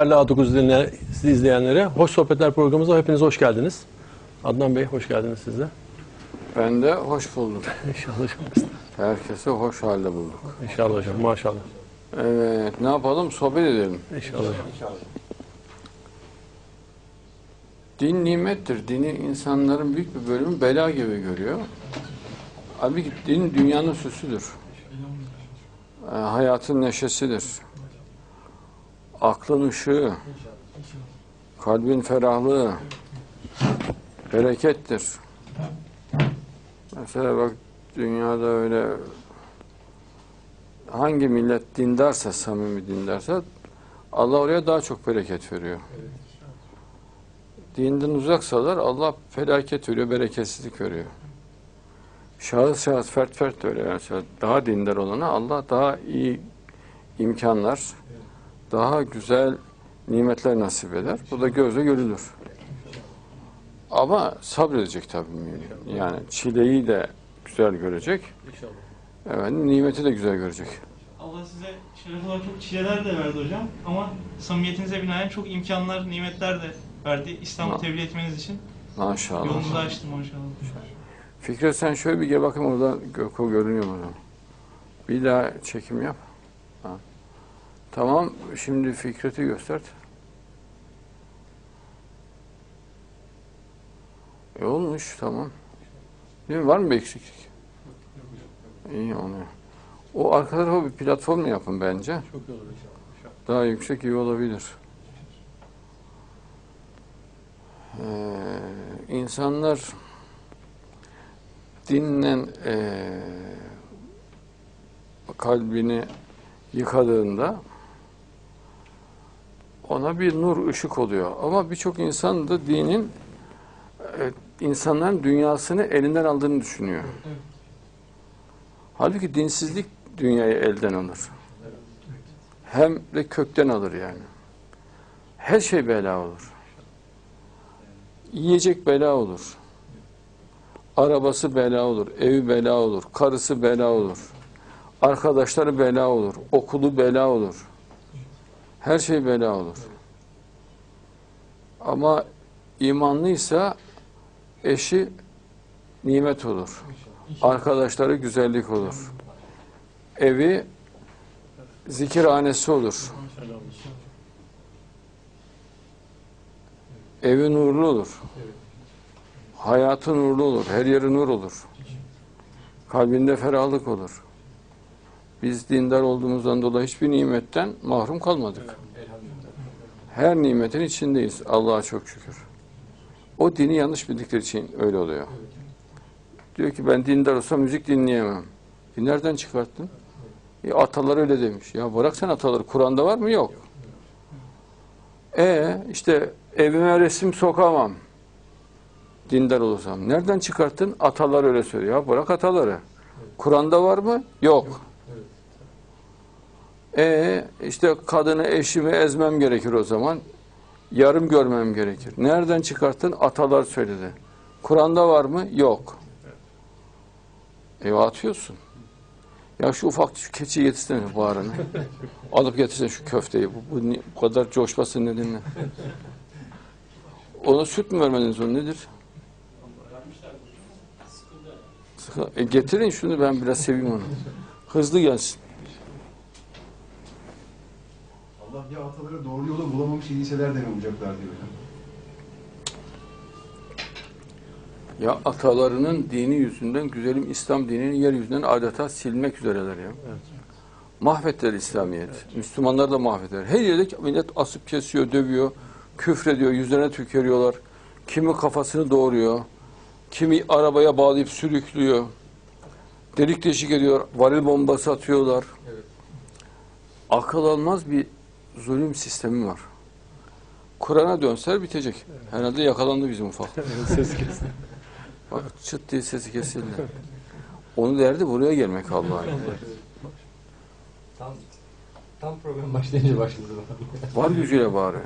Değerli A9 dinleyen, sizi izleyenlere Hoş Sohbetler programımıza hepiniz hoş geldiniz. Adnan Bey hoş geldiniz siz de. Ben de hoş buldum. İnşallah hocam. Herkesi hoş halde bulduk. İnşallah hocam maşallah. Evet, ne yapalım? Sohbet edelim. İnşallah hocam. Din nimettir. Dini insanların büyük bir bölümü bela gibi görüyor. Halbuki din dünyanın süsüdür. Ee, hayatın neşesidir. Aklın ışığı, kalbin ferahlığı, berekettir. Mesela bak dünyada öyle hangi millet dindarsa, samimi dindarsa Allah oraya daha çok bereket veriyor. Dinden uzaksalar Allah felaket veriyor, bereketsizlik veriyor. Şahıs şahıs, fert fert de öyle. Mesela daha dindar olana Allah daha iyi imkanlar, daha güzel nimetler nasip eder. Bu da gözle görülür. Ama sabredecek tabii mümin. Yani çileyi de güzel görecek. Evet, nimeti de güzel görecek. Allah size şeref olarak çok çileler de verdi hocam ama samimiyetinize binaen çok imkanlar, nimetler de verdi İslam'ı Ha. tebliğ etmeniz için. Maşallah. Yolunuzu açtı maşallah. Fikret sen şöyle bir gel bakayım orada Gökhan görünüyor mu? orada? Bir daha çekim yap. Ha. Tamam şimdi Fikret'i göster. E olmuş tamam. Değil mi? Var mı bir eksiklik? İyi onu. O arka tarafa bir platform mu yapın bence? Çok iyi olur inşallah. Daha yüksek iyi olabilir. Ee, insanlar dinle ee, kalbini yıkadığında ona bir nur ışık oluyor. Ama birçok insan da dinin e, insanların dünyasını elinden aldığını düşünüyor. Halbuki dinsizlik dünyayı elden alır hem de kökten alır yani. Her şey bela olur. Yiyecek bela olur. Arabası bela olur, evi bela olur, karısı bela olur. Arkadaşları bela olur, okulu bela olur. Her şey bela olur. Ama imanlıysa eşi nimet olur. Arkadaşları güzellik olur. Evi zikirhanesi olur. Evi nurlu olur. Hayatı nurlu olur. Her yeri nur olur. Kalbinde ferahlık olur. Biz dindar olduğumuzdan dolayı hiçbir nimetten mahrum kalmadık. Her nimetin içindeyiz. Allah'a çok şükür. O dini yanlış bildikleri için öyle oluyor. Diyor ki ben dindar olsam müzik dinleyemem. E nereden çıkarttın? E, atalar öyle demiş. Ya bırak sen ataları. Kur'an'da var mı? Yok. E işte evime resim sokamam. Dindar olursam. Nereden çıkarttın? Atalar öyle söylüyor. Ya bırak ataları. Kur'an'da var mı? Yok. E işte kadını eşimi ezmem gerekir o zaman. Yarım görmem gerekir. Nereden çıkarttın? Atalar söyledi. Kur'an'da var mı? Yok. E atıyorsun. Ya şu ufak şu keçi şu bağrını. Alıp getirsene şu köfteyi. Bu, bu, bu kadar coşmasın nedeni ne? Ona süt mü vermediniz onu nedir? Sıkı- E getirin şunu ben biraz seveyim onu. Hızlı gelsin. Allah ya ataları doğru yola bulamamış iyiyseler de mi bulacaklar diyor. Ya atalarının dini yüzünden güzelim İslam dinini yeryüzünden adeta silmek üzereler ya. Mahvettiler İslamiyet. Müslümanlar da mahvettiler. Her yerde millet asıp kesiyor, dövüyor, küfrediyor, yüzlerine tükürüyorlar. Kimi kafasını doğuruyor, kimi arabaya bağlayıp sürüklüyor. Delik deşik ediyor, varil bombası atıyorlar. Akıl almaz bir zulüm sistemi var. Kur'an'a dönseler bitecek. Herhalde yakalandı bizim ufak. Ses kesin. Bak çıt diye sesi kesildi. Onu derdi buraya gelmek Allah'a. Tam tam program başlayınca başladı. Var gücüyle bağırıyor.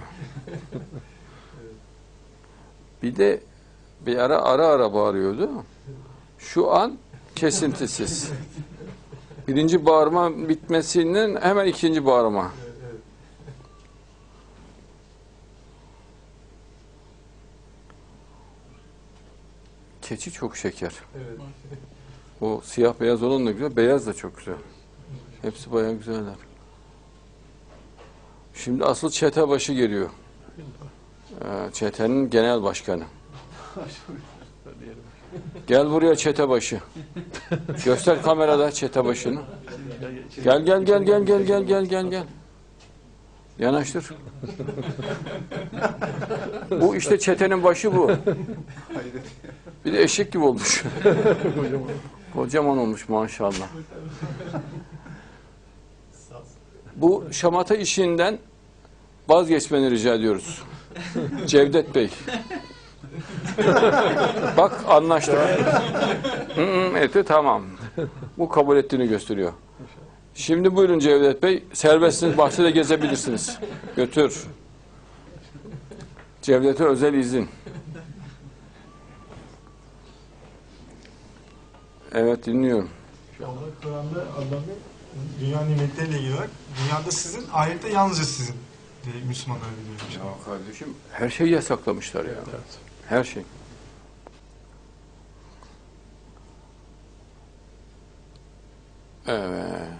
Bir de bir ara ara ara bağırıyordu. Şu an kesintisiz. Birinci bağırma bitmesinden hemen ikinci bağırma. Keçi çok şeker. Evet. O siyah beyaz olan da güzel, beyaz da çok güzel. Hepsi bayağı güzeller. Şimdi asıl çete başı geliyor. Ee, Çetenin genel başkanı. Gel buraya çete başı. Göster kamerada çete başını. Gel gel gel gel gel gel gel gel gel. Yanaştır. bu işte çetenin başı bu. Bir de eşek gibi olmuş. Kocaman olmuş maşallah. Bu şamata işinden vazgeçmeni rica ediyoruz. Cevdet Bey. Bak anlaştık. Hı tamam. Bu kabul ettiğini gösteriyor. Şimdi buyurun Cevdet Bey. Serbestsiniz, bahçede gezebilirsiniz. Götür. Cevdet'e özel izin. Evet dinliyorum. Allah Kur'an'da Allah'ın dünya nimetleriyle ilgili olarak dünyada sizin, ahirette yalnızca sizin diye Müslümanlar biliyor. Ya kardeşim her şeyi yasaklamışlar ya. Her şey. Evet.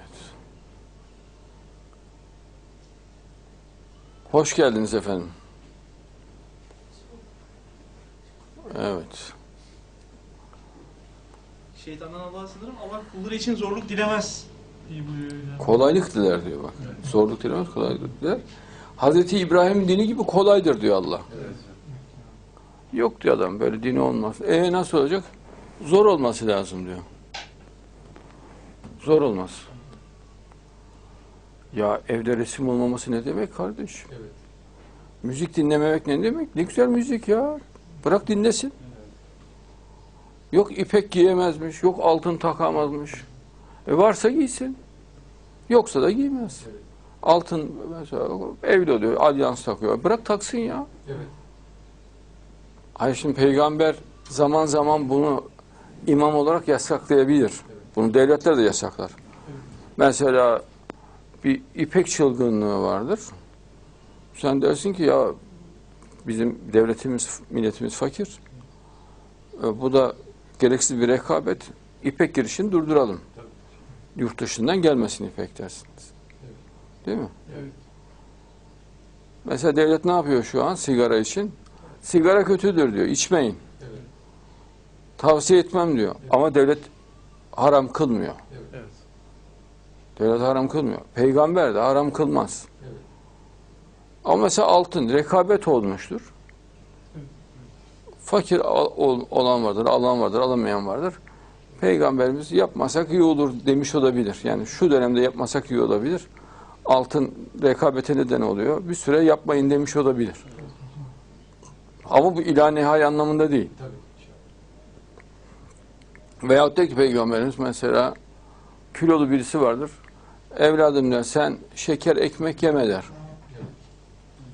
Hoş geldiniz efendim. Evet. Şeytandan Allah'a sığınırım. Allah kulları için zorluk dilemez. Kolaylık diler diyor bak. Zorluk dilemez, kolaylık diler. Hazreti İbrahim dini gibi kolaydır diyor Allah. Yok diyor adam böyle dini olmaz. E nasıl olacak? Zor olması lazım diyor. Zor olmaz. Ya evde resim olmaması ne demek kardeş? Müzik dinlememek ne demek? Ne güzel müzik ya. Bırak dinlesin. Yok ipek giyemezmiş, yok altın takamazmış. E varsa giysin. Yoksa da giymez. Altın mesela evli oluyor, alyans takıyor. Bırak taksın ya. Hayır şimdi peygamber zaman zaman bunu imam olarak yasaklayabilir. Bunu devletler de yasaklar. Mesela bir ipek çılgınlığı vardır. Sen dersin ki ya bizim devletimiz, milletimiz fakir. E, bu da gereksiz bir rekabet. İpek girişini durduralım. Yurt dışından gelmesin ipek dersiniz. Değil mi? Mesela devlet ne yapıyor şu an sigara için? Sigara kötüdür diyor. içmeyin. Tavsiye etmem diyor. Ama devlet haram kılmıyor. Evet. Devlet haram kılmıyor. Peygamber de haram kılmaz. Ama mesela altın rekabet olmuştur. Fakir al- ol- olan vardır, alan vardır, alamayan vardır. Peygamberimiz yapmasak iyi olur demiş olabilir. Yani şu dönemde yapmasak iyi olabilir. Altın rekabete neden oluyor. Bir süre yapmayın demiş olabilir. Ama bu ilah nihai anlamında değil. Veyahut da ki Peygamberimiz mesela kilolu birisi vardır. Evladım der sen şeker ekmek yeme der.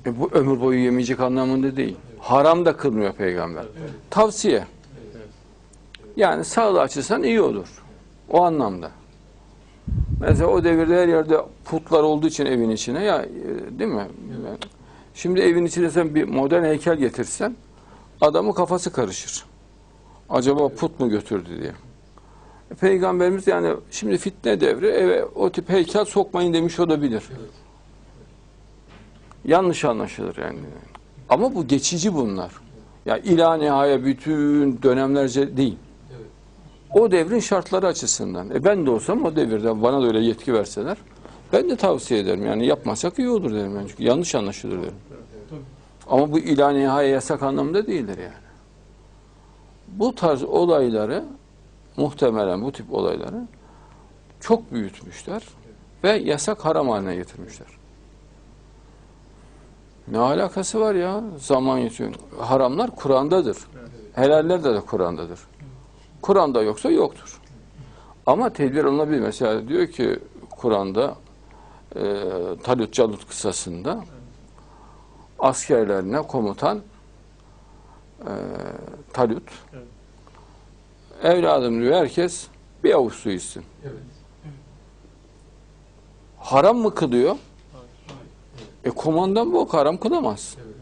E bu ömür boyu yemeyecek anlamında değil. Haram da kılmıyor peygamber. Tavsiye. Yani sağlığı açısından iyi olur. O anlamda. Mesela o devirde her yerde putlar olduğu için evin içine ya e, değil mi? Şimdi evin içine sen bir modern heykel getirsen adamın kafası karışır. Acaba put mu götürdü diye. E, Peygamberimiz yani şimdi fitne devri eve o tip heykel sokmayın demiş olabilir. Yanlış anlaşılır yani. Ama bu geçici bunlar. Ya ila nihaya bütün dönemlerce değil. O devrin şartları açısından. E ben de olsam o devirde bana da öyle yetki verseler ben de tavsiye ederim. Yani yapmasak iyi olur derim. Yani çünkü yanlış anlaşılır derim. Ama bu ila nihaya yasak anlamda değildir yani. Bu tarz olayları muhtemelen bu tip olayları çok büyütmüşler ve yasak haram haline getirmişler. Ne alakası var ya? Zaman yetiyor. Haramlar Kur'an'dadır. Helaller de, de Kur'an'dadır. Kur'an'da yoksa yoktur. Ama tedbir alınabilir. Mesela diyor ki Kur'an'da e, Talut Calut kısasında askerlerine komutan e, Talut. Evet. Evladım diyor herkes bir avuç su içsin. Evet. Haram mı kılıyor? E komandan bu haram kılamaz. Evet.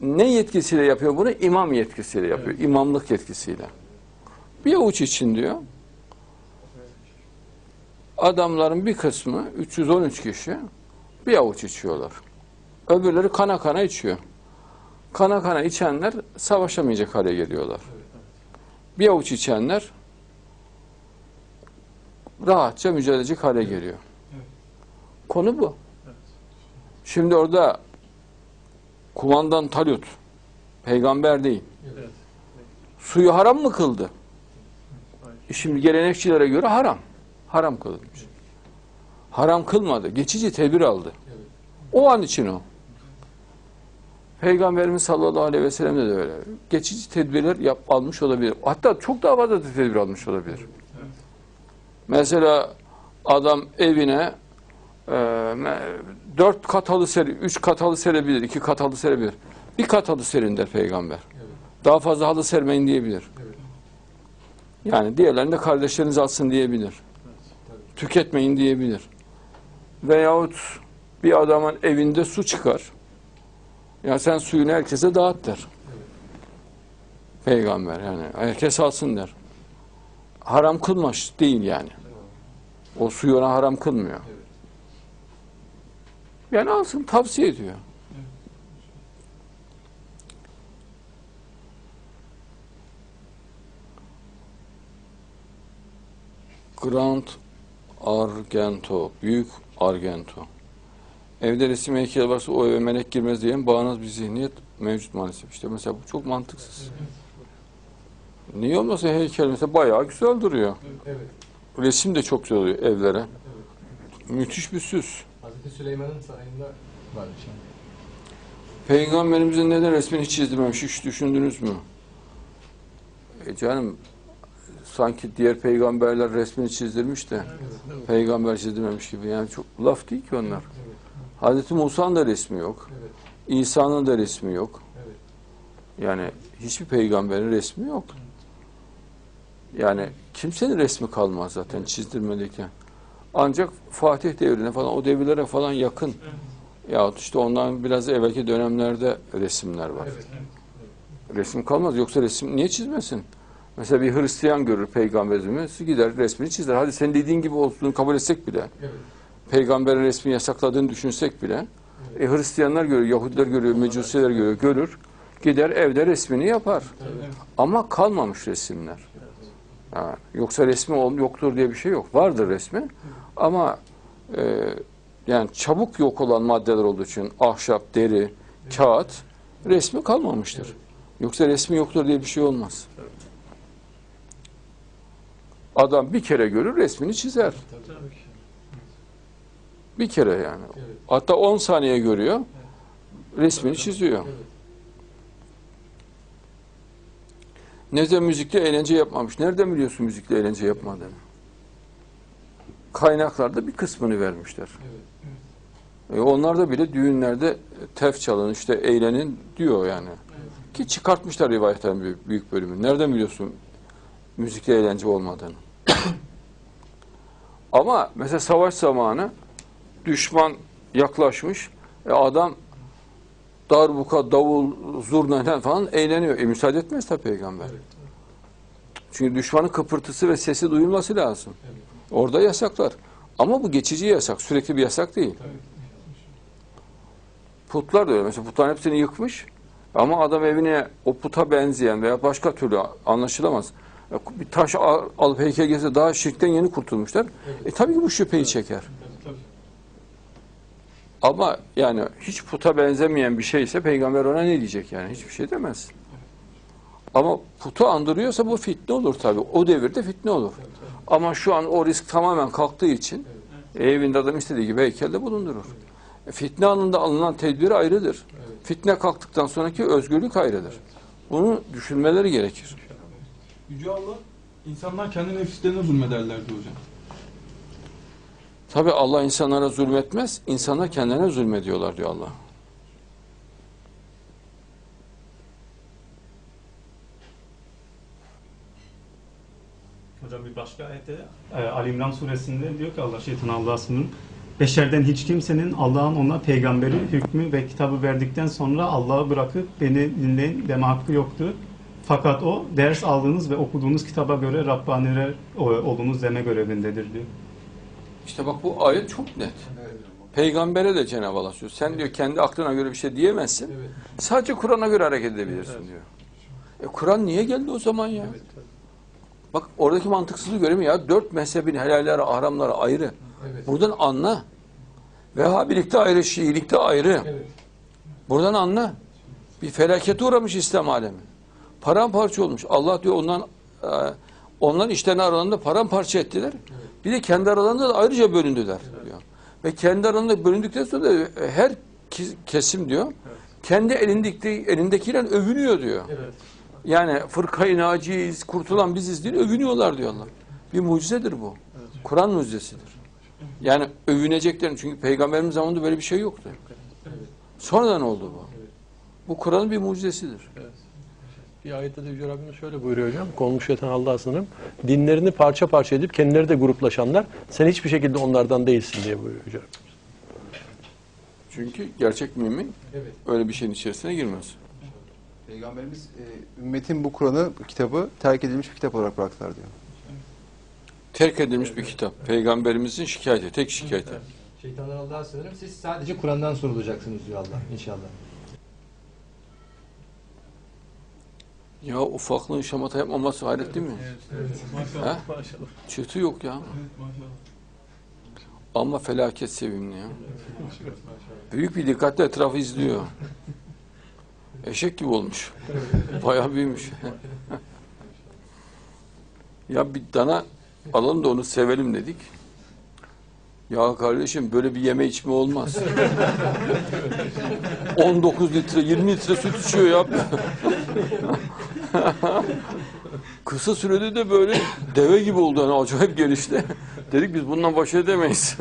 Ne yetkisiyle yapıyor bunu? İmam yetkisiyle yapıyor. İmamlık yetkisiyle. Bir avuç için diyor. Adamların bir kısmı 313 kişi bir avuç içiyorlar. Öbürleri kana kana içiyor. Kana kana içenler savaşamayacak hale geliyorlar. Bir avuç içenler rahatça mücadele edecek hale geliyor. Konu bu. Şimdi orada kumandan Talut peygamber değil. Suyu haram mı kıldı? Şimdi gelenekçilere göre haram. Haram kılınmış. Haram kılmadı. Geçici tedbir aldı. O an için o. Peygamberimiz sallallahu aleyhi ve sellem de öyle. Geçici tedbirler yap, almış olabilir. Hatta çok daha fazla da tedbir almış olabilir. Mesela adam evine e, dört katalı seri, üç katalı serebilir, iki katalı serebilir. Bir katalı serin der peygamber. Daha fazla halı sermeyin diyebilir. Yani diğerlerini de kardeşleriniz alsın diyebilir. Tüketmeyin diyebilir. Veyahut bir adamın evinde su çıkar. Ya sen suyunu herkese dağıt der. Peygamber yani. Herkes alsın der. Haram kılmış değil yani. O suyu ona haram kılmıyor. Yani alsın tavsiye ediyor. Grand Argento, Büyük Argento. Evde resim heykeli varsa o eve melek girmez diyen bağnaz bir zihniyet mevcut maalesef. İşte mesela bu çok mantıksız. Niye olmasa heykel mesela bayağı güzel duruyor. Evet. Resim de çok güzel oluyor evlere. Müthiş bir süs. Hazreti Süleyman'ın sarayında var şimdi. Peygamberimizin neden resmini hiç çizdirmemiş hiç düşündünüz mü? E canım sanki diğer peygamberler resmini çizdirmiş de peygamber çizdirmemiş gibi. Yani çok laf değil ki onlar. Hazreti Musa'nın da resmi yok. Evet. İsa'nın da resmi yok. Evet. Yani hiçbir peygamberin resmi yok. Yani kimsenin resmi kalmaz zaten çizdirmedeki. Ancak Fatih devrine falan o devirlere falan yakın. Yahut işte ondan biraz evvelki dönemlerde resimler var. Evet. Resim kalmaz. Yoksa resim niye çizmesin? Mesela bir Hristiyan görür peygamberimiz gider resmini çizer. Hadi senin dediğin gibi olduğunu kabul etsek bile, Evet. peygamberin resmini yasakladığını düşünsek bile, e, Hristiyanlar görüyor, Yahudiler görüyor, Mecusiler görüyor, görür. Gider evde resmini yapar. Ama kalmamış resimler. Ha, yoksa resmi yoktur diye bir şey yok. Vardır resmi. Ama e, yani çabuk yok olan maddeler olduğu için ahşap, deri, kağıt resmi kalmamıştır. Yoksa resmi yoktur diye bir şey olmaz. Adam bir kere görür resmini çizer. Bir kere yani. Hatta 10 saniye görüyor. Resmini çiziyor. Neden müzikle eğlence yapmamış? Nereden biliyorsun müzikle eğlence yapmadığını? Kaynaklarda bir kısmını vermişler. E onlar da bile düğünlerde tef çalın, işte eğlenin diyor yani. Ki çıkartmışlar rivayetlerin büyük, bölümünü. Nereden biliyorsun müzikle eğlence olmadığını? Ama mesela savaş zamanı düşman yaklaşmış. E adam darbuka, davul, zurna falan eğleniyor. E müsaade etmez tabii peygamber. Çünkü düşmanın kıpırtısı ve sesi duyulması lazım. Orada yasaklar. Ama bu geçici yasak. Sürekli bir yasak değil. Putlar da öyle. Mesela putların hepsini yıkmış. Ama adam evine o puta benzeyen veya başka türlü anlaşılamaz. Bir taş al- alıp heykel gelse daha şirkten yeni kurtulmuşlar. E tabii ki bu şüpheyi çeker. Ama yani hiç puta benzemeyen bir şeyse peygamber ona ne diyecek yani? Hiçbir şey demez. Ama putu andırıyorsa bu fitne olur tabii. O devirde fitne olur. Ama şu an o risk tamamen kalktığı için evinde adam istediği gibi heykelde bulundurur. E, Fitne anında alınan tedbir ayrıdır. Fitne kalktıktan sonraki özgürlük ayrıdır. Bunu düşünmeleri gerekir. Yüce Allah insanlar kendi nefislerine zulmederler diyor hocam. Tabi Allah insanlara zulmetmez, insanlar kendilerine zulmediyorlar diyor Allah. Hocam bir başka ayette e, ee, Ali İmran suresinde diyor ki Allah şeytan Allah'a sınır. Beşerden hiç kimsenin Allah'ın ona peygamberi, hükmü ve kitabı verdikten sonra Allah'ı bırakıp beni dinleyin deme hakkı yoktu. Fakat o ders aldığınız ve okuduğunuz kitaba göre Rabbaniler olunuz deme görevindedir diyor. İşte bak bu ayet çok net. Peygambere de Cenab-ı Allah söylüyor. Sen diyor kendi aklına göre bir şey diyemezsin. Sadece Kur'an'a göre hareket edebilirsin diyor. E Kur'an niye geldi o zaman ya? Bak oradaki mantıksızlığı göremiyor ya. Dört mezhebin helalleri, haramları ayrı. Buradan anla. Vehhabilikte ayrı, Şiilikte ayrı. Buradan anla. Bir felakete uğramış İslam alemi. Paramparça olmuş. Allah diyor ondan e, onların işlerini aralarında paramparça ettiler. Bir de kendi aralarında da ayrıca bölündüler diyor. Ve kendi aralarında bölündükten sonra da e, her kesim diyor kendi elindeki elindekiyle övünüyor diyor. Yani fırkayı naciyiz, kurtulan biziz diye övünüyorlar diyorlar. Bir mucizedir bu. Kur'an mucizesidir. Yani övüneceklerin çünkü peygamberimiz zamanında böyle bir şey yoktu. Sonradan oldu bu. Bu Kur'an'ın bir mucizesidir. Bir ayette de Yüce Rabbimiz şöyle buyuruyor hocam. Konmuş yatan Allah'a sınırım. Dinlerini parça parça edip kendileri de gruplaşanlar sen hiçbir şekilde onlardan değilsin diye buyuruyor Yüce Rabbimiz. Çünkü gerçek mümin öyle bir şeyin içerisine girmez. Peygamberimiz e, ümmetin bu Kur'an'ı, bu kitabı terk edilmiş bir kitap olarak bıraktılar diyor. Terk edilmiş bir kitap. Peygamberimizin şikayeti, tek şikayeti. Şeytanlar Allah'a sığınırım. Siz sadece Kur'an'dan sorulacaksınız diyor Allah inşallah. Ya ufaklığın şamata yapmaması hayret değil mi? Maşallah. He? Maşallah. Çıtı yok ya. Maşallah. Ama felaket sevimli ya. Büyük bir dikkatle etrafı izliyor. Eşek gibi olmuş. Bayağı büyümüş. ya bir dana alalım da onu sevelim dedik. Ya kardeşim böyle bir yeme içme olmaz. 19 litre, 20 litre süt içiyor ya. Kısa sürede de böyle deve gibi oldu. Yani acayip gelişti. Dedik biz bundan baş edemeyiz.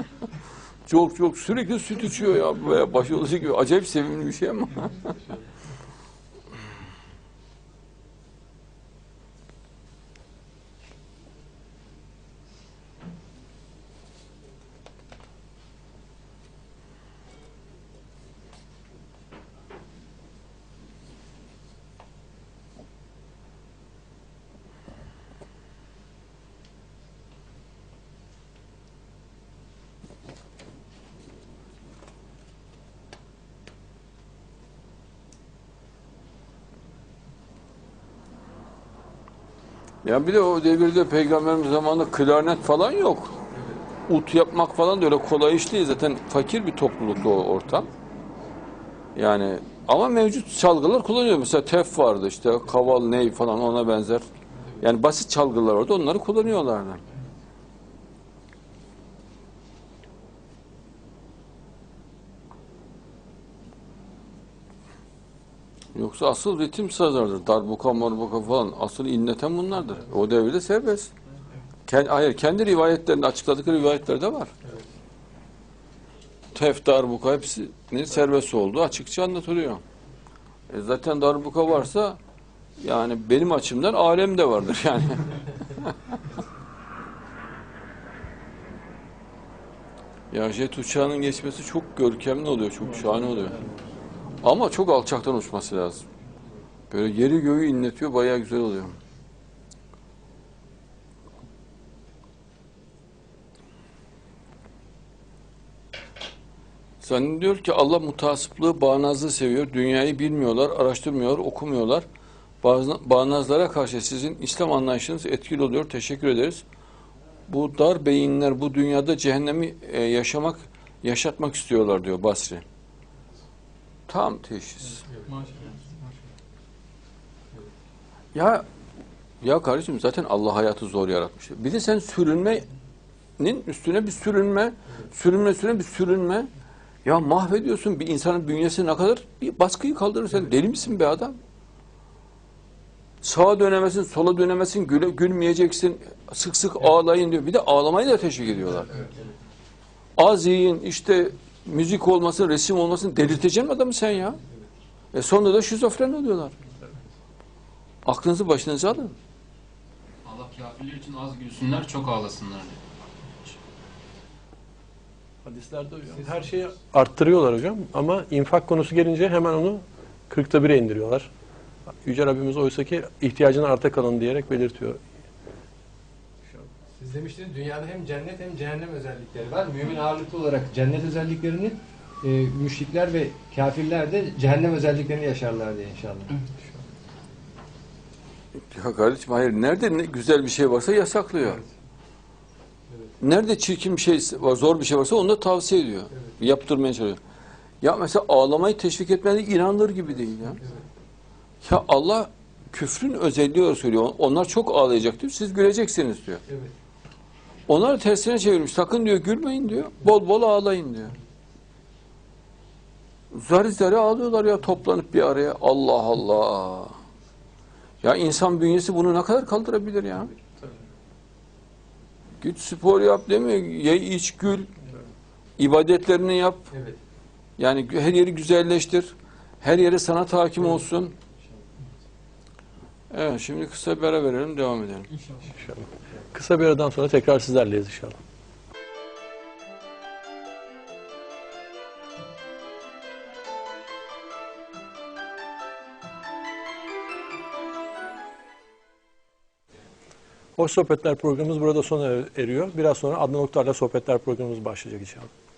çok çok sürekli süt içiyor ya. Böyle baş olacak gibi. Acayip sevimli bir şey ama. Ya bir de o devirde peygamberimiz zamanında klarnet falan yok. Ut yapmak falan da öyle kolay iş değil. Zaten fakir bir topluluktu o ortam. Yani ama mevcut çalgılar kullanıyor. Mesela tef vardı işte kaval ney falan ona benzer. Yani basit çalgılar vardı onları kullanıyorlardı. Yoksa asıl ritim sazlardır. Darbuka, marbuka falan. Asıl inleten bunlardır. O devirde serbest. Kendi, hayır, kendi rivayetlerinde açıkladıkları rivayetlerde var. Tef, darbuka hepsinin serbest olduğu açıkça anlatılıyor. E zaten darbuka varsa yani benim açımdan alem de vardır yani. ya jet uçağının geçmesi çok görkemli oluyor, çok şahane oluyor. Ama çok alçaktan uçması lazım. Böyle yeri göğü inletiyor, bayağı güzel oluyor. Zannediyor ki Allah mutasıplığı, bağnazlığı seviyor. Dünyayı bilmiyorlar, araştırmıyorlar, okumuyorlar. Bağnazlara karşı sizin İslam anlayışınız etkili oluyor. Teşekkür ederiz. Bu dar beyinler bu dünyada cehennemi e, yaşamak, yaşatmak istiyorlar diyor Basri. Tam teşhis. Ya ya kardeşim zaten Allah hayatı zor yaratmış. Bir de sen sürünmenin üstüne bir sürünme, sürünme üstüne bir sürünme. Ya mahvediyorsun bir insanın bünyesi ne kadar bir baskıyı kaldırır sen deli misin be adam? Sağa dönemesin, sola dönemesin, güle, gülmeyeceksin, sık sık ağlayın diyor. Bir de ağlamayı da teşvik ediyorlar. Az yiyin, işte müzik olmasın, resim olmasın delirteceksin mi adamı sen ya? E sonra da şizofren oluyorlar. Aklınızı başınıza alın. Allah Kafirler için az gülsünler, çok ağlasınlar diyor. Hadislerde hocam her şeyi arttırıyorlar hocam ama infak konusu gelince hemen onu 40'ta 1'e indiriyorlar. Yüce Rabbimiz oysa ki ihtiyacını arta kalın diyerek belirtiyor. Siz demiştiniz dünyada hem cennet hem cehennem özellikleri var. Mümin ağırlıklı olarak cennet özelliklerini, e, müşrikler ve kafirler de cehennem özelliklerini yaşarlar diye inşallah. Ya kardeşim hayır nerede ne güzel bir şey varsa yasaklıyor. Nerede çirkin bir şey var, zor bir şey varsa onu da tavsiye ediyor. Yaptırmaya çalışıyor. Ya mesela ağlamayı teşvik etmedi inanılır gibi değil ya. Ya Allah küfrün özelliği söylüyor. Onlar çok ağlayacak diyor. Siz güleceksiniz diyor. Evet. Onlar tersine çevirmiş. Sakın diyor gülmeyin diyor. Bol bol ağlayın diyor. Zari zari ağlıyorlar ya toplanıp bir araya. Allah Allah. Ya insan bünyesi bunu ne kadar kaldırabilir ya? Git spor yap demiyor. Ye iç gül. İbadetlerini yap. Evet. Yani her yeri güzelleştir. Her yere sanat hakim olsun. Evet şimdi kısa bir ara verelim devam edelim. İnşallah. Kısa bir aradan sonra tekrar sizlerleyiz inşallah. Hoş Sohbetler programımız burada sona eriyor. Biraz sonra Adnan Oktar'la Sohbetler programımız başlayacak inşallah.